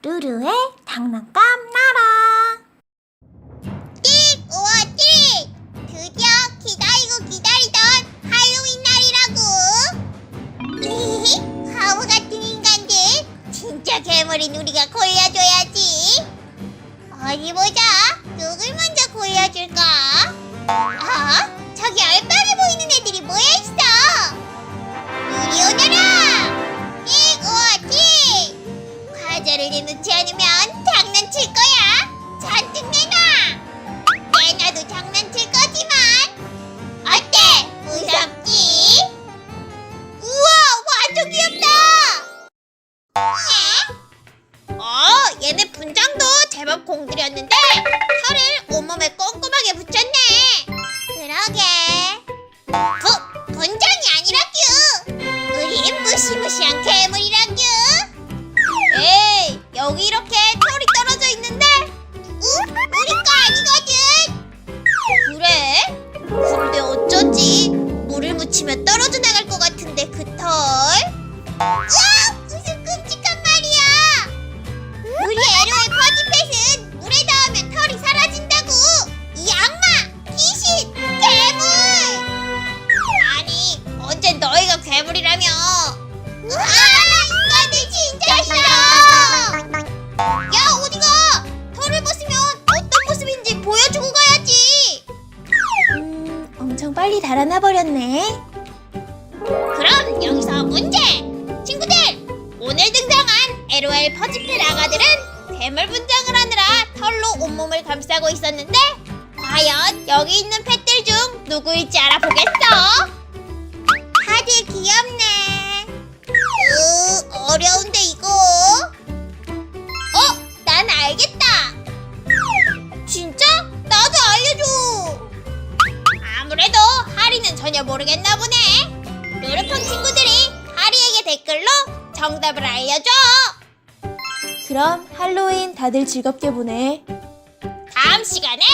루루의 장난감 나라. 띡! 우와 띡! 드디어 기다리고 기다리던 할로윈 날이라고! 히히히 바보 같은 인간들! 진짜 괴물인 우리가 골라줘야지! 어디 보자! 누굴 먼저 골라줄까? 아? 과자를 내놓지 않으면 장난칠 거야! 잔뜩 내놔! 내놔도 장난칠 거지만 어때? 무섭지? 우와 완전 귀엽다 에? 어 얘네 분장도 제법 공들였는데 털을 여기 이렇게 털이 떨어져 있는데 응? 우리 거 아니거든. 그래? 근데 어쩌지? 물을 묻히면 떨어져 나갈 것 같은데 그 털? 으아! 무슨 끔찍한 말이야! 우리 에로의 퍼지펫은 물에 닿으면 털이 사라진다고! 이 악마! 귀신! 괴물! 아니 언젠 너희가 괴물이라며! 으아! 빨리 달아나 버렸네. 그럼 여기서 문제 친구들 오늘 등장한 LOL 퍼지필 아가들은 괴물 분장을 하느라 털로 온몸을 감싸고 있었는데 과연 여기 있는 펫들 중 누구일지 알아보겠어? 전혀 모르겠나 보네 노르팡 친구들이 하리에게 댓글로 정답을 알려줘 그럼 할로윈 다들 즐겁게 보내. 다음 시간에